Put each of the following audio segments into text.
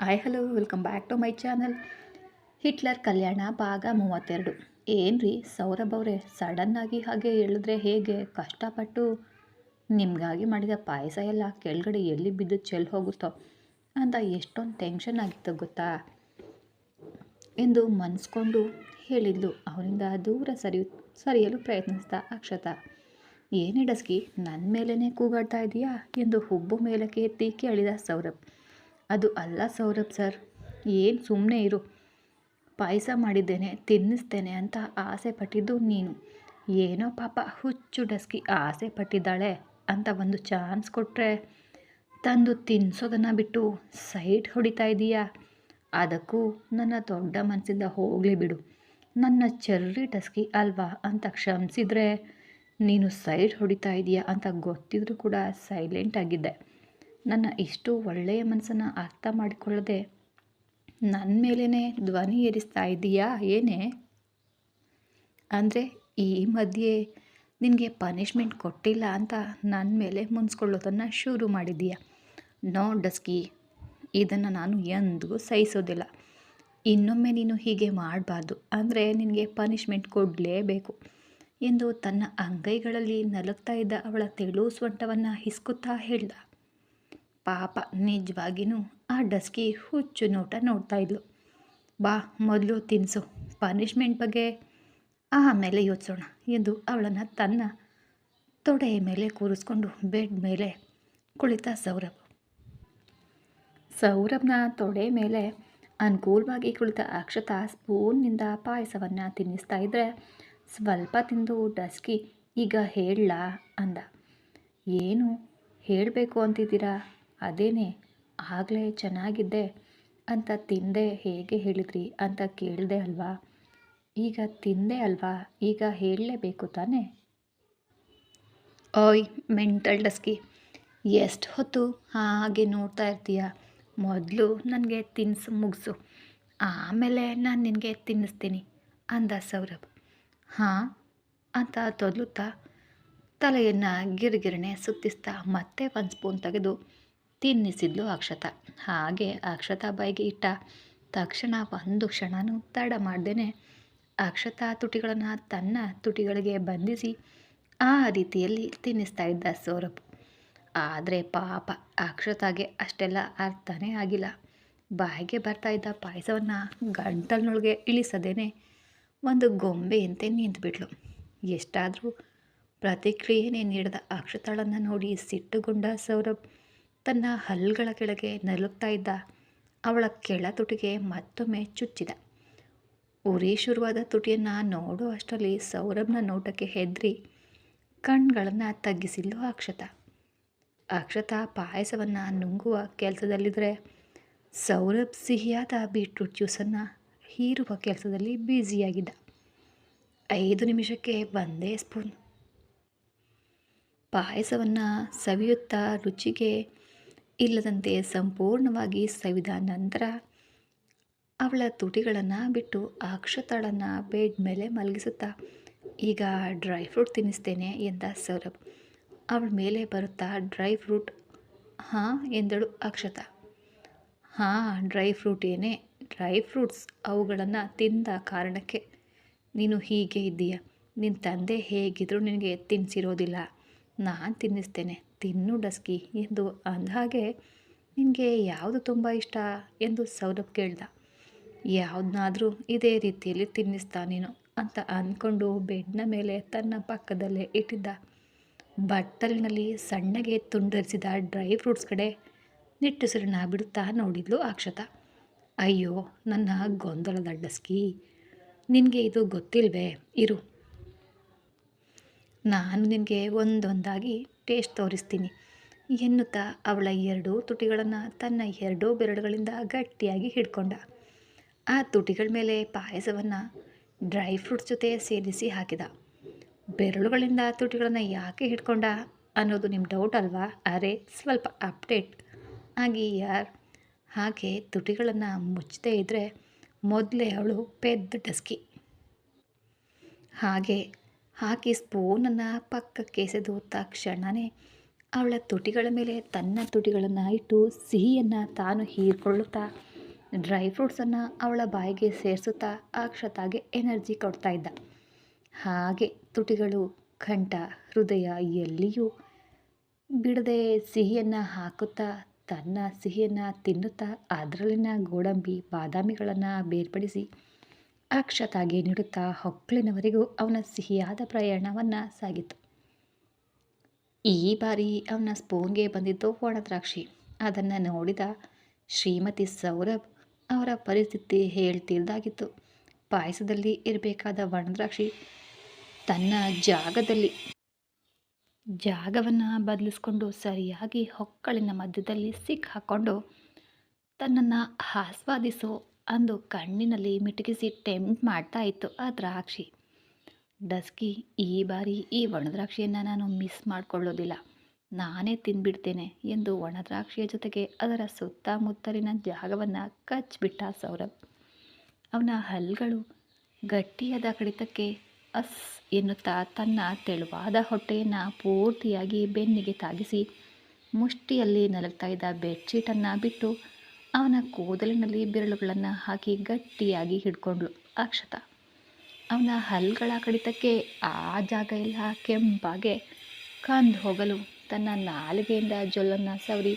Hi hello welcome back to my channel Hitler Kalyana ಭಾಗ ಮೂವತ್ತೆರಡು. ಏನು ರೀ ಸೌರಭ್ ಅವರೇ ಸಡನ್ನಾಗಿ ಹಾಗೆ ಹೇಳಿದ್ರೆ ಹೇಗೆ? ಕಷ್ಟಪಟ್ಟು ನಿಮಗಾಗಿ ಮಾಡಿದ ಪಾಯಸ ಎಲ್ಲ ಕೆಳಗಡೆ ಎಲ್ಲಿ ಬಿದ್ದು ಚೆಲ್ಲಿ ಹೋಗುತ್ತೋ ಅಂತ ಎಷ್ಟೊಂದು ಟೆನ್ಷನ್ ಆಗಿತ್ತು ಗೊತ್ತಾ? ಎಂದು ಮನ್ಸ್ಕೊಂಡು ಹೇಳಿದ್ಲು. ಅವರಿಂದ ದೂರ ಸರಿ, ಸರಿಯಲು ಪ್ರಯತ್ನಿಸ್ತಾ ಅಕ್ಷತ. ಏನೇ ಡಸ್ಕಿ ನನ್ನ ಮೇಲೇ ಕೂಗಾಡ್ತಾ ಇದೆಯಾ? ಎಂದು ಹುಬ್ಬು ಮೇಲಕ್ಕೆ ಎತ್ತಿ ಕೇಳಿದ ಸೌರಭ್. ಅದು ಅಲ್ಲ ಸೌರಭ್ ಸರ್, ಏನು ಸುಮ್ಮನೆ ಇರು. ಪಾಯಸ ಮಾಡಿದ್ದೇನೆ, ತಿನ್ನಿಸ್ತೇನೆ ಅಂತ ಆಸೆ ಪಟ್ಟಿದ್ದು ನೀನು. ಏನೋ ಪಾಪ, ಹುಚ್ಚು ಡಸ್ಕಿ ಆಸೆ ಪಟ್ಟಿದ್ದಾಳೆ ಅಂತ ಒಂದು ಚಾನ್ಸ್ ಕೊಟ್ಟರೆ ತಂದು ತಿನ್ನಿಸೋದನ್ನು ಬಿಟ್ಟು ಸೈಟ್ ಹೊಡಿತಾ ಇದೀಯಾ? ಅದಕ್ಕೂ ನನ್ನ ದೊಡ್ಡ ಮನಸ್ಸಿಂದ ಹೋಗಲಿ ಬಿಡು. ನನ್ನ ಚರ್ರಿ ಡಸ್ಕಿ ಅಲ್ವಾ ಅಂತ ಕ್ಷಮಿಸಿದ್ರೆ ನೀನು ಸೈಡ್ ಹೊಡಿತಾ ಇದೀಯಾ ಅಂತ ಗೊತ್ತಿದ್ರೂ ಕೂಡ ಸೈಲೆಂಟ್ ಆಗಿದ್ದೆ. ನನ್ನ ಇಷ್ಟು ಒಳ್ಳೆಯ ಮನಸ್ಸನ್ನು ಅರ್ಥ ಮಾಡಿಕೊಳ್ಳದೆ ನನ್ನ ಮೇಲೇ ಧ್ವನಿ ಏರಿಸ್ತಾ ಇದ್ದೀಯಾ ಏನೇ? ಅಂದರೆ ಈ ಮಧ್ಯೆ ನಿನಗೆ ಪನಿಷ್ಮೆಂಟ್ ಕೊಟ್ಟಿಲ್ಲ ಅಂತ ನನ್ನ ಮೇಲೆ ಮುನ್ಸ್ಕೊಳ್ಳೋದನ್ನು ಶುರು ಮಾಡಿದ್ದೀಯಾ? ನೋ ಡಸ್ಕಿ, ಇದನ್ನು ನಾನು ಎಂದಿಗೂ ಸಹಿಸೋದಿಲ್ಲ. ಇನ್ನೊಮ್ಮೆ ನೀನು ಹೀಗೆ ಮಾಡಬಾರ್ದು, ಅಂದರೆ ನಿನಗೆ ಪನಿಷ್ಮೆಂಟ್ ಕೊಡಲೇಬೇಕು ಎಂದು ತನ್ನ ಅಂಗೈಗಳಲ್ಲಿ ನಲಗ್ತಾ ಇದ್ದ ಅವಳ ತೆಳು ಸ್ವಂಟವನ್ನು ಹಿಸ್ಕುತ್ತಾ ಹೇಳ್ದ. ಪಾಪ ನಿಜವಾಗಿಯೂ ಆ ಡಸ್ಕಿ ಹುಚ್ಚು ನೋಟ ನೋಡ್ತಾ ಇದ್ಲು. ಬಾ, ಮೊದಲು ತಿನ್ನಿಸು ಪನಿಷ್ಮೆಂಟ್ ಬಗ್ಗೆ ಆಮೇಲೆ ಯೋಚಿಸೋಣ ಎಂದು ಅವಳನ್ನು ತನ್ನ ತೊಡೆಯ ಮೇಲೆ ಕೂರಿಸ್ಕೊಂಡು ಬೆಡ್ ಮೇಲೆ ಕುಳಿತ ಸೌರಭ್. ಸೌರಭ್ನ ತೊಡೆ ಮೇಲೆ ಅನುಕೂಲವಾಗಿ ಕುಳಿತ ಅಕ್ಷತಾ ಸ್ಪೂನ್ನಿಂದ ಪಾಯಸವನ್ನು ತಿನ್ನಿಸ್ತಾ ಇದ್ದರೆ ಸ್ವಲ್ಪ ತಿಂದು ಡಸ್ಕಿ ಈಗ ಹೇಳಲಾ ಅಂದ. ಏನು ಹೇಳಬೇಕು ಅಂತಿದ್ದೀರಾ? ಅದೇನೇ, ಆಗಲೇ ಚೆನ್ನಾಗಿದ್ದೆ ಅಂತ ತಿಂದೆ ಹೇಗೆ ಹೇಳಿದ್ರಿ ಅಂತ ಕೇಳಿದೆ ಅಲ್ವಾ? ಈಗ ತಿಂದೆ ಅಲ್ವಾ? ಈಗ ಹೇಳಲೇಬೇಕು ತಾನೇ? ಓಯ್, ಮೆಂಟಲ್ ಡಸ್ಕಿ. ಎಷ್ಟು ಹೊತ್ತು ಹಾಗೆ ನೋಡ್ತಾ ಇರ್ತೀಯ? ಮೊದಲು ನನಗೆ ತಿನ್ನಿಸು ಮುಗಿಸು. ಆಮೇಲೆ ನಾನು ನಿನಗೆ ತಿನ್ನಿಸ್ತೀನಿ ಅಂದ ಸೌರಭ್. ಹಾಂ? ಅಂತ ತೊದಲುತ್ತಾ ತಲೆಯನ್ನು ಗಿರ್ಗಿರಣೆ ಸುತ್ತಿಸ್ತಾ ಮತ್ತೆ ಒಂದು ಸ್ಪೂನ್ ತೆಗೆದು ತಿನ್ನಿಸಿದ್ಲು ಅಕ್ಷತಾ. ಹಾಗೆ ಅಕ್ಷತಾ ಬಾಯಿಗೆ ಇಟ್ಟ ತಕ್ಷಣ ಒಂದು ಕ್ಷಣನೂ ತಡ ಮಾಡ್ದೇನೆ ಅಕ್ಷತಾ ತುಟಿಗಳನ್ನು ತನ್ನ ತುಟಿಗಳಿಗೆ ಬಂಧಿಸಿ ಆ ರೀತಿಯಲ್ಲಿ ತಿನ್ನಿಸ್ತಾ ಇದ್ದ ಸೌರಭ್. ಆದರೆ ಪಾಪ ಅಕ್ಷತಾಗೆ ಅಷ್ಟೆಲ್ಲ ಅರ್ಥನೇ ಆಗಿಲ್ಲ. ಬಾಯಿಗೆ ಬರ್ತಾ ಇದ್ದ ಪಾಯಸವನ್ನು ಗಂಟಲಿನೊಳಗೆ ಇಳಿಸದೇನೆ ಒಂದು ಗೊಂಬೆಯಂತೆ ನಿಂತುಬಿಟ್ಲು. ಎಷ್ಟಾದರೂ ಪ್ರತಿಕ್ರಿಯೆನೇ ನೀಡಿದ ಅಕ್ಷತಾಳನ್ನು ನೋಡಿ ಸಿಟ್ಟುಗೊಂಡ ಸೌರಭ್ ತನ್ನ ಹಲ್ಲುಗಳ ಕೆಳಗೆ ನಲುಗ್ತಾ ಇದ್ದ ಅವಳ ಕೆಳ ತುಟಿಗೆ ಮತ್ತೊಮ್ಮೆ ಚುಚ್ಚಿದ. ಉರಿ ಶುರುವಾದ ತುಟಿಯನ್ನು ನೋಡೋ ಅಷ್ಟರಲ್ಲಿ ಸೌರಭ್ನ ನೋಟಕ್ಕೆ ಹೆದ್ರಿ ಕಣ್ಗಳನ್ನು ತಗ್ಗಿಸಿಲ್ಲು ಅಕ್ಷತ. ಅಕ್ಷತಾ ಪಾಯಸವನ್ನು ನುಂಗುವ ಕೆಲಸದಲ್ಲಿದ್ದರೆ ಸೌರಭ್ ಸಿಹಿಯಾದ ಬೀಟ್ರೂಟ್ ಜ್ಯೂಸನ್ನು ಹೀರುವ ಕೆಲಸದಲ್ಲಿ ಬ್ಯುಸಿಯಾಗಿದ್ದ. ಐದು ನಿಮಿಷಕ್ಕೆ ಒಂದೇ ಸ್ಪೂನ್. ಪಾಯಸವನ್ನು ಸವಿಯುತ್ತಾ ರುಚಿಗೆ ಇಲ್ಲದಂತೆ ಸಂಪೂರ್ಣವಾಗಿ ಸವಿದ ನಂತರ ಅವಳ ತುಟಿಗಳನ್ನು ಬಿಟ್ಟು ಅಕ್ಷತಾಳನ್ನು ಬೆಡ್ ಮೇಲೆ ಮಲಗಿಸುತ್ತಾ, ಈಗ ಡ್ರೈ ಫ್ರೂಟ್ ತಿನ್ನಿಸ್ತೇನೆ ಎಂದ ಸೌರಭ್. ಅವಳ ಮೇಲೆ ಬರುತ್ತಾ, ಡ್ರೈ ಫ್ರೂಟ್? ಹಾಂ ಎಂದಳು ಅಕ್ಷತ. ಹಾಂ, ಡ್ರೈ ಫ್ರೂಟ್ ಏನೇ? ಡ್ರೈ ಫ್ರೂಟ್ಸ್ ಅವುಗಳನ್ನು ತಿಂದ ಕಾರಣಕ್ಕೆ. ನೀನು ಹೀಗೆ ಇದ್ದೀಯ. ನಿನ್ನ ತಂದೆ ಹೇಗಿದ್ದರೂ ನಿನಗೆ ತಿನ್ನಿಸಿರೋದಿಲ್ಲ ನಾನು ತಿನ್ನಿಸ್ತೇನೆ. ತಿನ್ನು ಡಸ್ಕಿ ಎಂದು ಅಂದಹಾಗೆ ನಿನಗೆ ಯಾವುದು ತುಂಬ ಇಷ್ಟ? ಎಂದು ಸೌರಭ್ ಕೇಳ್ದ. ಯಾವುದನ್ನಾದರೂ ಇದೇ ರೀತಿಯಲ್ಲಿ ತಿನ್ನಿಸ್ತಾ ನೀನು, ಅಂತ ಅಂದ್ಕೊಂಡು ಬೆಡ್ನ ಮೇಲೆ ತನ್ನ ಪಕ್ಕದಲ್ಲೇ ಇಟ್ಟಿದ್ದ. ಬಟ್ಟಲಿನಲ್ಲಿ ಸಣ್ಣಗೆ ತುಂಡರಿಸಿದ ಡ್ರೈ ಫ್ರೂಟ್ಸ್ ಕಡೆ ನಿಟ್ಟುಸಿರನ್ನ ಬಿಡುತ್ತಾ ನೋಡಿದ್ಲು ಅಕ್ಷತ. ಅಯ್ಯೋ, ನನ್ನ ಗೊಂದಲದ ಡಸ್ಕಿ. ನಿನಗೆ ಇದು ಗೊತ್ತಿಲ್ವೇ? ಇರು. ನಾನು ನಿನಗೆ ಒಂದೊಂದಾಗಿ ಟೇಸ್ಟ್ ತೋರಿಸ್ತೀನಿ. ಎನ್ನುತ್ತಾ ಅವಳ ಎರಡೂ ತುಟಿಗಳನ್ನು ತನ್ನ ಎರಡೂ ಬೆರಳುಗಳಿಂದ ಗಟ್ಟಿಯಾಗಿ ಹಿಡ್ಕೊಂಡ. ಆ ತುಟಿಗಳ ಮೇಲೆ ಪಾಯಸವನ್ನು ಡ್ರೈ ಫ್ರೂಟ್ಸ್ ಜೊತೆ ಸೇರಿಸಿ ಹಾಕಿದ. ಬೆರಳುಗಳಿಂದ ತುಟಿಗಳನ್ನು ಯಾಕೆ ಹಿಡ್ಕೊಂಡ ಅನ್ನೋದು ನಿಮ್ಮ ಡೌಟ್ ಅಲ್ವಾ? ಅರೆ ಸ್ವಲ್ಪ ಅಪ್ಡೇಟ್. ಆಗಿ ಯಾರು? ಹಾಗೆ ತುಟಿಗಳನ್ನು ಮುಚ್ಚದೇ ಇದ್ದರೆ ಮೊದಲೇ ಅವಳು ಪೆದ್ದು ಡಸ್ಕಿ. ಹಾಗೆ ಹಾಕಿ ಸ್ಪೂನನ್ನು ಪಕ್ಕಕ್ಕೆ ಎಸೆದು ತಕ್ಷಣವೇ ಅವಳ ತುಟಿಗಳ ಮೇಲೆ ತನ್ನ ತುಟಿಗಳನ್ನು ಇಟ್ಟು ಸಿಹಿಯನ್ನು ತಾನು ಹೀರ್ಕೊಳ್ಳುತ್ತಾ, ಡ್ರೈ ಫ್ರೂಟ್ಸನ್ನು ಅವಳ ಬಾಯಿಗೆ ಸೇರಿಸುತ್ತಾ ಅಕ್ಷತಾಗೆ ಎನರ್ಜಿ ಕೊಡ್ತಾ ಇದ್ದ. ಹಾಗೆ ತುಟಿಗಳು ಕಂಠ ಹೃದಯ ಎಲ್ಲಿಯೂ ಬಿಡದೆ ಸಿಹಿಯನ್ನು ಹಾಕುತ್ತಾ, ತನ್ನ ಸಿಹಿಯನ್ನು ತಿನ್ನುತ್ತಾ, ಅದರಲ್ಲಿನ ಗೋಡಂಬಿ, ಬಾದಾಮಿಗಳನ್ನು ಬೇರ್ಪಡಿಸಿ ಅಕ್ಷತಾಗೆ ನೀಡುತ್ತಾ ಹೊಕ್ಕಳಿನವರೆಗೂ ಅವನ ಸಿಹಿಯಾದ ಪ್ರಯಾಣವನ್ನು ಸಾಗಿತು. ಈ ಬಾರಿ ಅವನ ಸ್ಪೂನ್ಗೆ ಬಂದಿದ್ದು ಒಣದ್ರಾಕ್ಷಿ. ಅದನ್ನು ನೋಡಿದ ಶ್ರೀಮತಿ ಸೌರಭ್ ಅವರ ಪರಿಸ್ಥಿತಿ ಹೇಳ್ತಿಲ್ದಾಗಿತ್ತು. ಪಾಯಸದಲ್ಲಿ ಇರಬೇಕಾದ ಒಣದ್ರಾಕ್ಷಿ ತನ್ನ ಜಾಗದಲ್ಲಿ. ಜಾಗವನ್ನು ಬದಲಿಸ್ಕೊಂಡು ಸರಿಯಾಗಿ ಹೊಕ್ಕಳಿನ ಮಧ್ಯದಲ್ಲಿ ಸಿಕ್ಕಾಕ್ಕೊಂಡು ತನ್ನನ್ನು ಆಸ್ವಾದಿಸೋ ಅಂದು ಕಣ್ಣಿನಲ್ಲಿ ಮಿಟುಕಿಸಿ ಟೆಂಪ್ಟ್ ಮಾಡ್ತಾ ಇತ್ತು ಆ ದ್ರಾಕ್ಷಿ. ಡಸ್ಕಿ, ಈ ಬಾರಿ ಈ ಒಣದ್ರಾಕ್ಷಿಯನ್ನು ನಾನು ಮಿಸ್ ಮಾಡಿಕೊಳ್ಳೋದಿಲ್ಲ. ನಾನೇ ತಿಂದ್ಬಿಡ್ತೇನೆ ಎಂದು ಒಣದ್ರಾಕ್ಷಿಯ ಜೊತೆಗೆ ಅದರ ಸುತ್ತಮುತ್ತಲಿನ ಜಾಗವನ್ನು ಕಚ್ಚಿಬಿಟ್ಟ ಸೌರಭ್. ಅವನ ಹಲ್ಗಳು ಗಟ್ಟಿಯಾದ ಕಡಿತಕ್ಕೆ ಅಸ್ ಎನ್ನುತ್ತಾ ತನ್ನ ತೆಳುವಾದ ಹೊಟ್ಟೆಯನ್ನು ಪೂರ್ತಿಯಾಗಿ ಬೆನ್ನಿಗೆ ತಾಗಿಸಿ ಮುಷ್ಟಿಯಲ್ಲಿ ನಲಗ್ತಾ ಇದ್ದ ಬೆಡ್ಶೀಟನ್ನು ಬಿಟ್ಟು ಅವನ ಕೂದಲಿನಲ್ಲಿ ಬೆರಳುಗಳನ್ನು ಹಾಕಿ ಗಟ್ಟಿಯಾಗಿ ಹಿಡ್ಕೊಂಡ್ಳು ಅಕ್ಷತ. ಅವನ ಹಲ್ಗಳ ಕಡಿತಕ್ಕೆ ಆ ಜಾಗ ಎಲ್ಲ ಕೆಂಪಾಗೆ ಕಂದು ಹೋಗಲು ತನ್ನ ನಾಲಿಗೆಯಿಂದ ಜೊಲ್ಲನ್ನು ಸವರಿ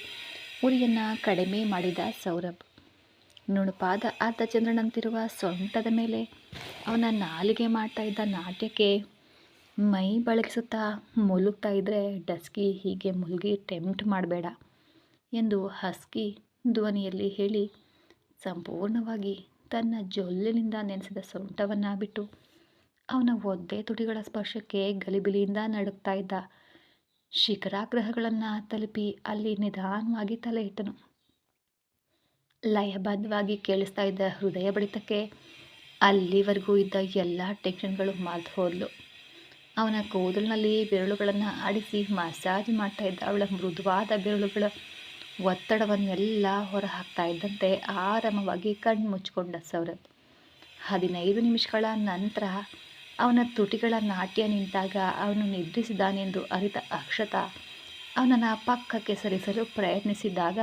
ಉರಿಯನ್ನು ಕಡಿಮೆ ಮಾಡಿದ ಸೌರಭ್. ನುಣುಪಾದ ಅರ್ಧಚಂದ್ರನಂತಿರುವ ಸೊಂಟದ ಮೇಲೆ ಅವನ ನಾಲಿಗೆ ಮಾಡ್ತಾ ಇದ್ದ ನಾಟ್ಯಕ್ಕೆ ಮೈ ಬಳಗಿಸುತ್ತಾ ಮುಲುಗ್ತಾ ಇದ್ದರೆ ಡಸ್ಕಿ ಹೀಗೆ ಮುಳುಗಿ ಟೆಂಪ್ಟ್ ಮಾಡಬೇಡ ಎಂದು ಹಸ್ಕಿ ಧ್ವನಿಯಲ್ಲಿ ಹೇಳಿ ಸಂಪೂರ್ಣವಾಗಿ ತನ್ನ ಜೊಲ್ಲಿನಿಂದ ನೆನೆಸಿದ ಸೊಂಟವನ್ನು ಬಿಟ್ಟು ಅವನ ಒದ್ದೆ ತುಟಿಗಳ ಸ್ಪರ್ಶಕ್ಕೆ ಗಲಿಬಿಲಿಯಿಂದ ನಡುಕ್ತಾ ಇದ್ದ ಶಿಖರಾಗ್ರಹಗಳನ್ನು ತಲುಪಿ ಅಲ್ಲಿ ನಿಧಾನವಾಗಿ ತಲೆ ಇಟ್ಟನು. ಲಯಬದ್ಧವಾಗಿ ಕೇಳಿಸ್ತಾ ಇದ್ದ ಹೃದಯ ಬಡಿತಕ್ಕೆ ಅಲ್ಲಿವರೆಗೂ ಇದ್ದ ಎಲ್ಲ ಟೆನ್ಷನ್ಗಳು ಮಾತು ಹೋದ್ಲು. ಅವನ ಕೂದಲಿನಲ್ಲಿ ಬೆರಳುಗಳನ್ನು ಆಡಿಸಿ ಮಸಾಜ್ ಮಾಡ್ತಾ ಇದ್ದ ಅವಳ ಮೃದುವಾದ ಬೆರಳುಗಳ ಒತ್ತಡವನ್ನೆಲ್ಲ ಹೊರ ಹಾಕ್ತಾ ಇದ್ದಂತೆ ಆರಾಮವಾಗಿ ಕಣ್ಣು ಮುಚ್ಕೊಂಡ ಸೌರಭ್. ಹದಿನೈದು ನಿಮಿಷಗಳ ನಂತರ ಅವನ ತುಟಿಗಳ ನಾಟ್ಯ ನಿಂತಾಗ ಅವನು ನಿದ್ರಿಸಿದಾನೆಂದು ಅರಿತ ಅಕ್ಷತ ಅವನನ್ನು ಪಕ್ಕಕ್ಕೆ ಸರಿಸಲು ಪ್ರಯತ್ನಿಸಿದಾಗ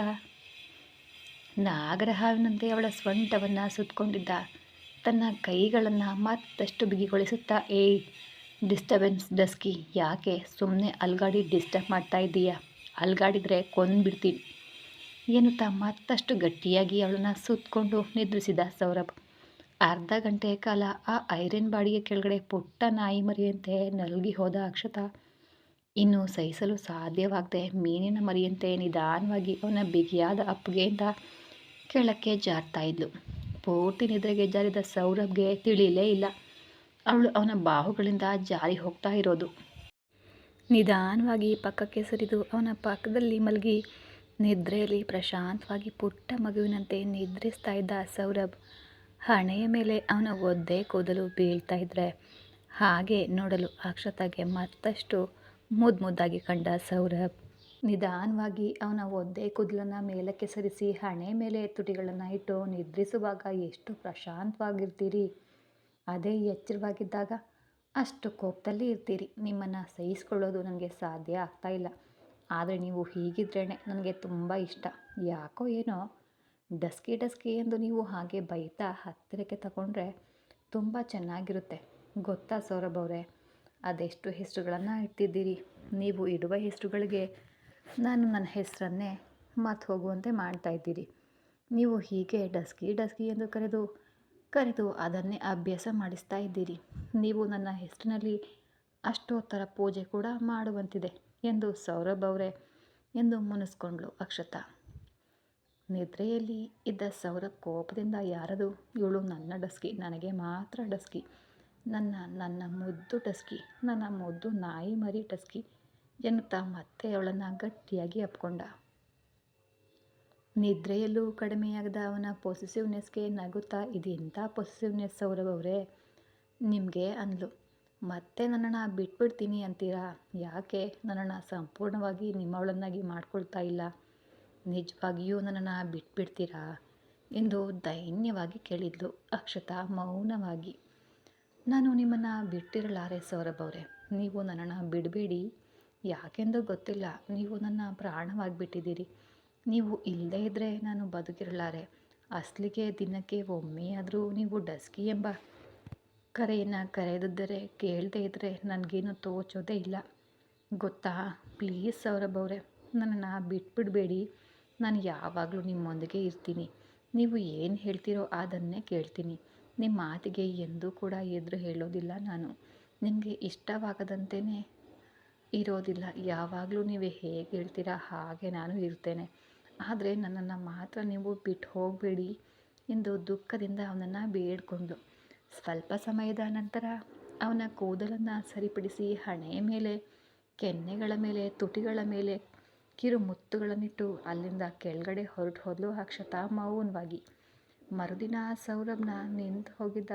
ನಾಗರಹಾವಿನಂತೆ ಅವಳ ಸ್ವಂಟವನ್ನು ಸುತ್ತಕೊಂಡಿದ್ದ ತನ್ನ ಕೈಗಳನ್ನು ಮತ್ತಷ್ಟು ಬಿಗಿಗೊಳಿಸುತ್ತಾ, ಏಯ್ ಡಿಸ್ಟರ್ಬೆನ್ಸ್ ಡಸ್ಕಿ ಯಾಕೆ ಸುಮ್ಮನೆ ಅಲ್ಗಾಡಿ ಡಿಸ್ಟರ್ಬ್ ಮಾಡ್ತಾ ಇದ್ದೀಯಾ? ಅಲ್ಗಾಡಿದರೆ ಕೊಂದ್ಬಿಡ್ತೀನಿ. ಎನ್ನುತ್ತಾ ಮತ್ತಷ್ಟು ಗಟ್ಟಿಯಾಗಿ ಅವಳನ್ನು ಸುತ್ತಕೊಂಡು ನಿದ್ರಿಸಿದ ಸೌರಭ್. ಅರ್ಧ ಗಂಟೆಯ ಕಾಲ ಆ ಐರನ್ ಬಾಡಿಗೆ ಕೆಳಗಡೆ ಪುಟ್ಟ ನಾಯಿ ಮರಿಯಂತೆ ನಲುಗಿ ಹೋದ ಅಕ್ಷತ. ಇನ್ನು ಸಹಿಸಲು ಸಾಧ್ಯವಾಗದೆ ಮೀನಿನ ಮರಿಯಂತೆ ನಿಧಾನವಾಗಿ ಅವನ ಬಿಗಿಯಾದ ಅಪ್ಪುಗೆಯಿಂದ ಕೆಳಕ್ಕೆ ಜಾರ್ತಾ ಇದ್ಲು. ಪೂರ್ತಿ ನಿದ್ರೆಗೆ ಜಾರಿದ ಸೌರಭ್ಗೆ ತಿಳಿಲೇ ಇಲ್ಲ. ಅವಳು ಅವನ ಬಾಹುಗಳಿಂದ ಜಾರಿ ಹೋಗ್ತಾ ಇರೋದು. ನಿಧಾನವಾಗಿ ಪಕ್ಕಕ್ಕೆ ಸರಿದು ಅವನ ಪಕ್ಕದಲ್ಲಿ ಮಲಗಿ ನಿದ್ರೆಯಲ್ಲಿ ಪ್ರಶಾಂತವಾಗಿ ಪುಟ್ಟ ಮಗುವಿನಂತೆ ನಿದ್ರಿಸ್ತಾ ಇದ್ದ ಸೌರಭ್ ಹಣೆಯ ಮೇಲೆ ಅವನ ಒದ್ದೆ ಕೂದಲು ಬೀಳ್ತಾ ಇದ್ರೆ. ಹಾಗೆ ನೋಡಲು ಅಕ್ಷತಾಗೆ ಮತ್ತಷ್ಟು ಮುದ್ದು ಮುದ್ದಾಗಿ ಕಂಡ ಸೌರಭ್ ನಿಧಾನವಾಗಿ ಅವನ ಒದ್ದೆ ಕೂದಲನ್ನು ಮೇಲಕ್ಕೆ ಸರಿಸಿ ಹಣೆ ಮೇಲೆ ತುಟಿಗಳನ್ನು ಇಟ್ಟು ನಿದ್ರಿಸುವಾಗ ಎಷ್ಟು ಪ್ರಶಾಂತವಾಗಿರ್ತೀರಿ. ಅದೇ ಎಚ್ಚರವಾಗಿದ್ದಾಗ ಅಷ್ಟು ಕೋಪದಲ್ಲಿ ಇರ್ತೀರಿ. ನಿಮ್ಮನ್ನು ಸಹಿಸ್ಕೊಳ್ಳೋದು ನನಗೆ ಸಾಧ್ಯ ಆಗ್ತಾ ಇಲ್ಲ. ಆದರೆ ನೀವು ಹೀಗಿದ್ರೇ ನನಗೆ ತುಂಬ ಇಷ್ಟ. ಯಾಕೋ ಏನೋ ಡಸ್ಕಿ ಡಸ್ಕಿ ಎಂದು ನೀವು ಹಾಗೆ ಬೈತಾ ಹತ್ತಿರಕ್ಕೆ ತಗೊಂಡ್ರೆ ತುಂಬ ಚೆನ್ನಾಗಿರುತ್ತೆ. ಗೊತ್ತಾ ಸೌರಭ್ ಅವರೇ? ಅದೆಷ್ಟು ಹೆಸರುಗಳನ್ನು ಇಟ್ಟಿದ್ದೀರಿ? ನೀವು ಇಡುವ ಹೆಸರುಗಳಿಗೆ ನಾನು ನನ್ನ ಹೆಸರನ್ನೇ ಮತ್ತು ಹೋಗುವಂತೆ ಮಾಡ್ತಾಯಿದ್ದೀರಿ ನೀವು ಹೀಗೆ ಡಸ್ಕಿ ಡಸ್ಕಿ ಎಂದು ಕರೆದು ಕರೆದು ಅದನ್ನೇ ಅಭ್ಯಾಸ ಮಾಡಿಸ್ತಾ ಇದ್ದೀರಿ. ನೀವು ನನ್ನ ಹೆಸರಿನಲ್ಲಿ ಅಷ್ಟೋತ್ತರ ಪೂಜೆ ಕೂಡ ಮಾಡುವಂತಿದೆ. ಎಂದು ಸೌರಭ್ ಅವರೇ ಎಂದು ಮುನಿಸ್ಕೊಂಡ್ಳು ಅಕ್ಷತಾ. ನಿದ್ರೆಯಲ್ಲಿ ಇದ್ದ ಸೌರಭ್ ಕೋಪದಿಂದ ಯಾರದು? ಇವಳು ನನ್ನ ಡಸ್ಕಿ, ನನಗೆ ಮಾತ್ರ ಡಸ್ಕಿ. ನನ್ನ ನನ್ನ ಮುದ್ದು ಟಸ್ಕಿ ನನ್ನ ಮುದ್ದು ನಾಯಿ ಮರಿ ಡಸ್ಕಿ. ಎನ್ನುತ್ತಾ ಮತ್ತೆ ಅವಳನ್ನು ಗಟ್ಟಿಯಾಗಿ ಅಪ್ಕೊಂಡ. ನಿದ್ರೆಯಲ್ಲೂ ಕಡಿಮೆಯಾಗದ ಅವನ ಪೊಸಿಸಿವ್ನೆಸ್ಗೆ ನಗುತ್ತಾ ಇದೆಂಥ ಪೊಸಿಸಿವ್ನೆಸ್ ಸೌರಭ್ ಅವರೇ? ನಿಮಗೆ ಅಂದ್ಲು. ಮತ್ತೆ ನನ್ನನ್ನು ಬಿಟ್ಬಿಡ್ತೀನಿ ಅಂತೀರಾ? ಯಾಕೆ? ನನ್ನನ್ನು ಸಂಪೂರ್ಣವಾಗಿ ನಿಮ್ಮವಳನ್ನಾಗಿ ಮಾಡ್ಕೊಳ್ತಾ ಇಲ್ಲ. ನಿಜವಾಗಿಯೂ ನನ್ನನ್ನು ಬಿಟ್ಬಿಡ್ತೀರಾ? ಎಂದು ದೈನ್ಯವಾಗಿ ಕೇಳಿದ್ಲು ಅಕ್ಷತಾ ಮೌನವಾಗಿ. ನಾನು ನಿಮ್ಮನ್ನು ಬಿಟ್ಟಿರಲಾರೆ ಸೌರಭ್ ಅವರೇ. ನೀವು ನನ್ನನ್ನು ಬಿಡಬೇಡಿ. ಯಾಕೆಂದು ಗೊತ್ತಿಲ್ಲ. ನೀವು ನನ್ನ ಪ್ರಾಣವಾಗಿಬಿಟ್ಟಿದ್ದೀರಿ. ನೀವು ಇಲ್ಲದೇ ಇದ್ದರೆ ನಾನು ಬದುಕಿರಲಾರೆ. ಅಸಲಿಗೆ ದಿನಕ್ಕೆ ಒಮ್ಮೆಯಾದರೂ ನೀವು ಡಸ್ಕಿ ಎಂಬ ಕರೆಯನ್ನು ಕರೆದಿದ್ದರೆ ಕೇಳದೇ ಇದ್ದರೆ ನನಗೇನು ತೋಚೋದೇ ಇಲ್ಲ. ಗೊತ್ತಾ? ಪ್ಲೀಸ್ ಸೌರಭ್ ಅವರೇ ನನ್ನನ್ನು ಬಿಟ್ಬಿಡಬೇಡಿ. ನಾನು ಯಾವಾಗಲೂ ನಿಮ್ಮೊಂದಿಗೆ ಇರ್ತೀನಿ. ನೀವು ಏನು ಹೇಳ್ತೀರೋ ಅದನ್ನೇ ಕೇಳ್ತೀನಿ. ನಿಮ್ಮ ಮಾತಿಗೆ ಎಂದೂ ಕೂಡ ಎದುರು ಹೇಳೋದಿಲ್ಲ ನಾನು. ನಿಮಗೆ ಇಷ್ಟವಾಗದಂತೆಯೇ ಇರೋದಿಲ್ಲ. ಯಾವಾಗಲೂ ನೀವು ಹೇಗೆ ಹೇಳ್ತೀರಾ ಹಾಗೆ ನಾನು ಇರ್ತೇನೆ. ಆದರೆ ನನ್ನನ್ನು ಮಾತ್ರ ನೀವು ಬಿಟ್ಟು ಹೋಗಬೇಡಿ ಎಂದು ದುಃಖದಿಂದ ಅವನನ್ನು ಬೇಡಿಕೊಂಡ್ಳು ಸ್ವಲ್ಪ ಸಮಯದ ನಂತರ ಅವನ ಕೂದಲನ್ನು ಸರಿಪಡಿಸಿ ಹಣೆಯ ಮೇಲೆ, ಕೆನ್ನೆಗಳ ಮೇಲೆ, ತುಟಿಗಳ ಮೇಲೆ ಕಿರು ಮುತ್ತುಗಳನ್ನಿಟ್ಟು ಅಲ್ಲಿಂದ ಕೆಳಗಡೆ ಹೊರಟು ಹೋದಳು ಅಕ್ಷತಾ ಮೌನವಾಗಿ ಮರುದಿನ ಸೌರಭ್ನ ನಿಂತು ಹೋಗಿದ್ದ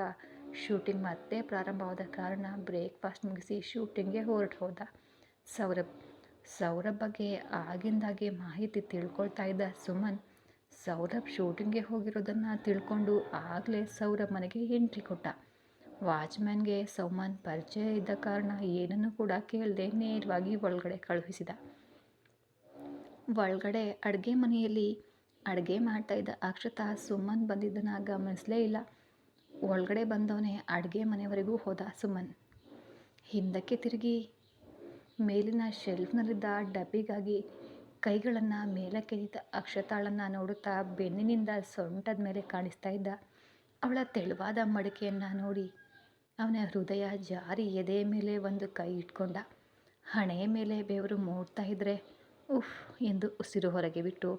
ಶೂಟಿಂಗ್ ಮತ್ತೆ ಪ್ರಾರಂಭವಾದ ಕಾರಣ ಬ್ರೇಕ್ಫಾಸ್ಟ್ ಮುಗಿಸಿ ಶೂಟಿಂಗ್ಗೆ ಹೊರಟು ಹೋದ ಸೌರಭ್. ಸೌರಭ್ ಬಗ್ಗೆ ಆಗಿಂದಾಗೆ ಮಾಹಿತಿ ತಿಳ್ಕೊಳ್ತಾ ಇದ್ದ ಸುಮನ್ ಸೌರಭ್ ಶೂಟಿಂಗ್ಗೆ ಹೋಗಿರೋದನ್ನು ತಿಳ್ಕೊಂಡು ಆಗಲೇ ಸೌರಭ್ ಮನೆಗೆ ಎಂಟ್ರಿ ಕೊಟ್ಟ. ವಾಚ್ಮ್ಯಾನ್ಗೆ ಸೌಮಾನ್ ಪರಿಚಯ ಇದ್ದ ಕಾರಣ ಏನನ್ನು ಕೂಡ ಕೇಳದೆ ನೇರವಾಗಿ ಒಳಗಡೆ ಕಳುಹಿಸಿದ. ಒಳಗಡೆ ಅಡುಗೆ ಮನೆಯಲ್ಲಿ ಅಡುಗೆ ಮಾಡ್ತಾ ಇದ್ದ ಅಕ್ಷತಾ ಸುಮನ್ ಬಂದಿದ್ದನ್ನು ಗಮನಿಸಲೇ ಇಲ್ಲ. ಒಳಗಡೆ ಬಂದವನೇ ಅಡುಗೆ ಮನೆವರೆಗೂ ಹೋದ ಸುಮನ್. ಹಿಂದಕ್ಕೆ ತಿರುಗಿ, ಮೇಲಿನ ಶೆಲ್ಫ್ನಲ್ಲಿದ್ದ ಡಬ್ಬಿಗಾಗಿ ಕೈಗಳನ್ನು ಮೇಲಕ್ಕೆದ್ದ ಅಕ್ಷತಾಳನ್ನು ನೋಡುತ್ತಾ ಬೆನ್ನಿನಿಂದ ಸೊಂಟದ ಮೇಲೆ ಕಾಣಿಸ್ತಾ ಇದ್ದ ಅವಳ ತೆಳುವಾದ ಮಡಿಕೆಯನ್ನು ನೋಡಿ ಅವನ ಹೃದಯ ಜಾರಿ ಎದೆ ಮೇಲೆ ಒಂದು ಕೈ ಇಟ್ಕೊಂಡ. ಹಣೆಯ ಮೇಲೆ ಬೆವರು ಮೂಡ್ತಾ ಇದ್ದರೆ ಉಫ್ ಎಂದು ಉಸಿರು ಹೊರಗೆ ಬಿಟ್ಟು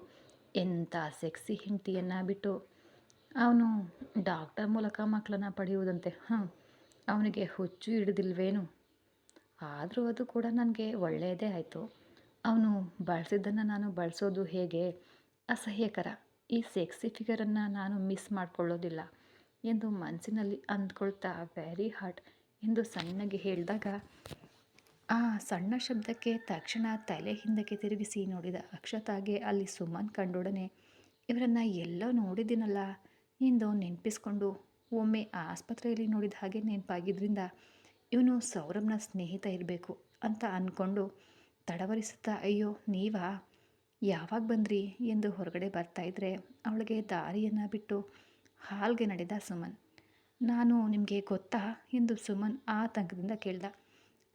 ಎಂಥ ಸೆಕ್ಸಿ ಹೆಂಡತಿಯನ್ನು ಬಿಟ್ಟು. ಅವನು ಡಾಕ್ಟರ್ ಮೂಲಕ ಮಕ್ಕಳನ್ನ ಪಡೆಯುವುದಂತೆ. ಹಾಂ ಅವನಿಗೆ ಹುಚ್ಚು ಹಿಡಿದಿಲ್ವೇನು? ಆದರೂ ಅದು ಕೂಡ ನನಗೆ ಒಳ್ಳೆಯದೇ ಆಯಿತು. ಅವನು ಬಳಸಿದ್ದನ್ನು ನಾನು ಬಳಸೋದು ಹೇಗೆ? ಅಸಹ್ಯಕರ. ಈ ಸೆಕ್ಸಿ ಫಿಗರನ್ನು ನಾನು ಮಿಸ್ ಮಾಡಿಕೊಳ್ಳೋದಿಲ್ಲ ಎಂದು ಮನಸ್ಸಿನಲ್ಲಿ ಅಂದ್ಕೊಳ್ತಾ ವೆರಿ ಹಾರ್ಟ್ ಎಂದು ಸಣ್ಣಗೆ ಹೇಳಿದಾಗ, ಆ ಸಣ್ಣ ಶಬ್ದಕ್ಕೆ ತಕ್ಷಣ ತಲೆ ಹಿಂದಕ್ಕೆ ತಿರುಗಿಸಿ ನೋಡಿದ ಅಕ್ಷತಾಗೆ ಅಲ್ಲಿ ಸುಮನ್ ಕಂಡೊಡನೆ, ಇವರನ್ನು ಎಲ್ಲೋ ನೋಡಿದ್ದೀನಲ್ಲ? ಎಂದು ನೆನಪಿಸ್ಕೊಂಡು ಒಮ್ಮೆ ಆಸ್ಪತ್ರೆಯಲ್ಲಿ ನೋಡಿದ ಹಾಗೆ ನೆನಪಾಗಿದ್ದರಿಂದ ಇವನು ಸೌರಭ್ನ ಸ್ನೇಹಿತ ಇರಬೇಕು ಅಂತ ಅಂದ್ಕೊಂಡು ತಡವರಿಸುತ್ತಾ, ಅಯ್ಯೋ, ನೀವಾ? ಯಾವಾಗ ಬಂದ್ರಿ? ಎಂದು ಹೊರಗಡೆ ಬರ್ತಾ ಇದ್ರೆ ಅವಳಿಗೆ ದಾರಿಯನ್ನು ಬಿಟ್ಟು ಹಾಲ್ಗೆ ನಡೆದ ಸುಮನ್. ನಾನು ನಿಮಗೆ ಗೊತ್ತಾ? ಎಂದು ಸುಮನ್ ಆತಂಕದಿಂದ ಕೇಳ್ದ.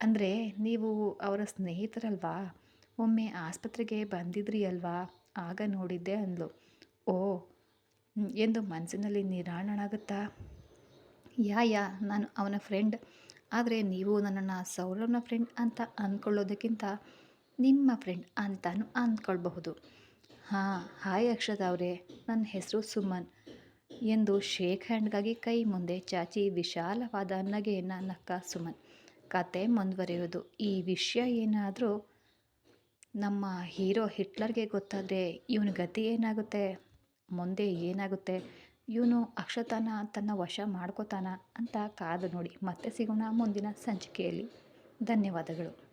ಅಂದರೆ ನೀವು ಅವರ ಸ್ನೇಹಿತರಲ್ವಾ? ಒಮ್ಮೆ ಆಸ್ಪತ್ರೆಗೆ ಬಂದಿದ್ರಿ ಅಲ್ವಾ? ಆಗ ನೋಡಿದ್ದೆ, ಅಂದ್ಲು. ಓ, ಎಂದು ಮನಸ್ಸಿನಲ್ಲಿ ನಿರಾಣನಾಗುತ್ತಾ, ಯಾ ಯಾ, ನಾನು ಅವನ ಫ್ರೆಂಡ್ ಆದರೆ ನೀವು ನನ್ನನ್ನು ಸೌರವ್ನ ಫ್ರೆಂಡ್ ಅಂತ ಅಂದ್ಕೊಳ್ಳೋದಕ್ಕಿಂತ ನಿಮ್ಮ ಫ್ರೆಂಡ್ ಅಂತಲೂ ಅಂದ್ಕೊಳ್ಬಹುದು. ಹಾಂ, ಹಾಯ್ ಅಕ್ಷತ್ ಅವರೇ ನನ್ನ ಹೆಸರು ಸುಮನ್. ಎಂದು ಶೇಕ್ ಹ್ಯಾಂಡ್ಗಾಗಿ ಕೈ ಮುಂದೆ ಚಾಚಿ ವಿಶಾಲವಾದ ನಗೆಯನ್ನು ನಕ್ಕ ಸುಮನ್. ಕತೆ ಮುಂದುವರಿಯೋದು ಈ ವಿಷಯ ಏನಾದರೂ ನಮ್ಮ ಹೀರೋ ಹಿಟ್ಲರ್ಗೆ ಗೊತ್ತಾದರೆ ಇವನ ಗತಿ ಏನಾಗುತ್ತೆ? ಮುಂದೆ ಏನಾಗುತ್ತೆ? ಇವನು ಅಕ್ಷತಾನ ತನ್ನ ವಶ ಮಾಡ್ಕೋತಾನ ಅಂತ ಕಾದು ನೋಡಿ ಮತ್ತೆ ಸಿಗೋಣ ಮುಂದಿನ ಸಂಚಿಕೆಯಲ್ಲಿ. ಧನ್ಯವಾದಗಳು.